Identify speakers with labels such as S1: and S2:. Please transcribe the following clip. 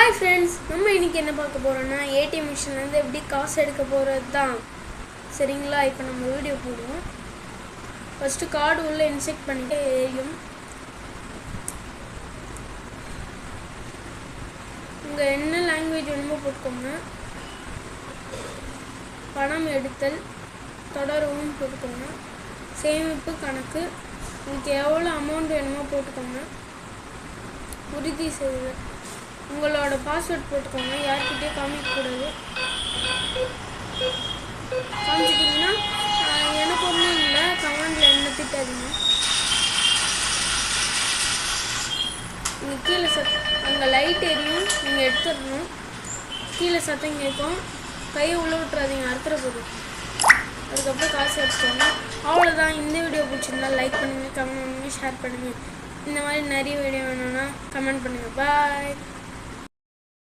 S1: Hi friends நம்ம இன்னைக்கு என்ன பார்க்க போகிறோன்னா ஏடிஎம் மிஷின்லேருந்து எப்படி காசு எடுக்க போகிறது தான் சரிங்களா? இப்போ நம்ம வீடியோ போடுவோம். ஃபஸ்ட்டு கார்டு உள்ளே இன்செக்ட் பண்ணிட்டு ஏரியும் உங்கள் என்ன லாங்குவேஜ் வேணுமோ போட்டுக்கோங்க. பணம் எடுத்தல் தொடரவும் போட்டுக்கோங்க. சேமிப்பு கணக்கு உங்களுக்கு எவ்வளோ அமௌண்ட் வேணுமோ போட்டுக்கோங்க. உறுதி செய்வேன் உங்களோட பாஸ்வேர்ட் போட்டுக்கோங்க. யார்கிட்டயும் காமிக்கக்கூடாது காமிச்சிட்டிங்கன்னா எனக்கு ஒன்றும் இல்லை. கமெண்டில் என்ன திட்டாதீங்க. நீங்கள் கீழே சத் அங்கே லைட் எரியும். நீங்கள் எடுத்துடணும். கீழே சத்தம் கேட்கும். கையை உள்ள விட்டுறாதீங்க. அறுத்துற போது அதுக்கப்புறம் காசு எடுத்துக்கோங்க. அவ்வளோதான் இந்த வீடியோ பிடிச்சிருந்தா லைக் பண்ணுங்கள் கமெண்ட் பண்ணுங்கள் ஷேர் பண்ணுங்கள் இந்த மாதிரி நிறைய வீடியோ வேணும்னா கமெண்ட் பண்ணுங்கள் பாய்